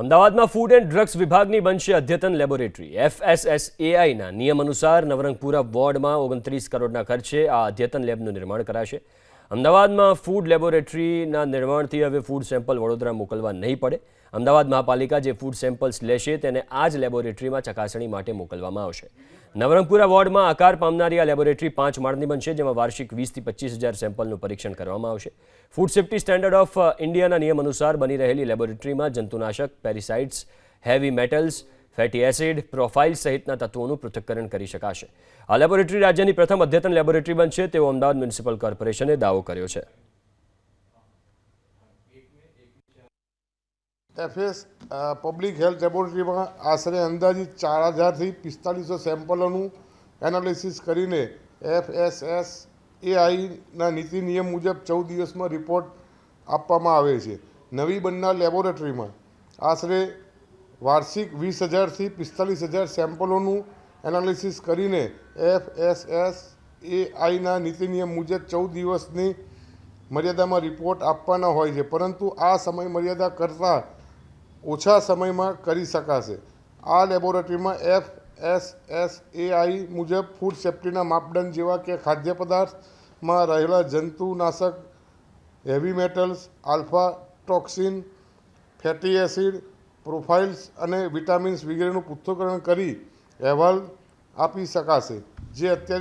અમદાવાદમાં food and drugs વિભાગની બનશે અદ્યતન લેબોરેટરી એફએસએસએઆઈના નિયમ અનુસાર નવરંગપુરા વોર્ડમાં ઓગણત્રીસ કરોડના ખર્ચે આ અદ્યતન લેબનું નિર્માણ કરાશે. અમદાવાદમાં ફૂડ લેબોરેટરીના નિર્માણથી હવે ફૂડ સેમ્પલ વડોદરા મોકલવા નહીં પડે. અમદાવાદ મહાપાલિકા જે ફૂડ સેમ્પલ્સ લેશે તેને આ જ લેબોરેટરીમાં ચકાસણી માટે મોકલવામાં આવશે. નવરંગપુરા વોર્ડમાં આકાર પામનારી આ લેબોરેટરી પાંચ માળની બનશે, જેમાં વાર્ષિક વીસથી પચીસ હજાર સેમ્પલનું પરીક્ષણ કરવામાં આવશે. ફૂડ સેફ્ટી સ્ટેન્ડર્ડ ઓફ ઇન્ડિયાના નિયમ અનુસાર બની રહેલી લેબોરેટરીમાં જંતુનાશક pesticides heavy metals, fatty acid, profile સહિતના તત્વોનું પૃથ્થકરણ કરી શકાશે. આ લેબોરેટરી રાજ્યની પ્રથમ અદ્યતન લેબોરેટરી બનશે, તેવો અમદાવાદ મ્યુનિસિપલ કોર્પોરેશને દાવો કર્યો છે. એફએસ પબ્લિક હેલ્થ લેબોરેટરીમાં આશરે અંદાજિત ચાર હજારથી પિસ્તાલીસો સેમ્પલોનું એનાલિસિસ કરીને એફએસએસ એઆઈના નીતિ નિયમ મુજબ ચૌદ દિવસમાં રિપોર્ટ આપવામાં આવે છે. નવી બનનાર લેબોરેટરીમાં આશરે વાર્ષિક વીસ હજારથી પિસ્તાલીસ હજાર સેમ્પલોનું એનાલિસિસ કરીને એફએસએસ એઆઈના નીતિ નિયમ મુજબ ચૌદ દિવસની મર્યાદામાં રિપોર્ટ આપવાના હોય છે. પરંતુ આ સમય મર્યાદા કરતાં ઓછા સમયમાં કરી શકાશે. આ લેબોરેટરીમાં એફ એસ એસ એઆઈ મુજબ ફૂડ સેફ્ટીના માપદંડ જેવા કે ખાદ્ય પદાર્થમાં રહેલા જંતુનાશક heavy metals alpha toxin fatty acid profiles અને વિટામિન્સ વગેરેનું પૃથ્થકરણ કરી અહેવાલ આપી શકાશે, જે અત્યારે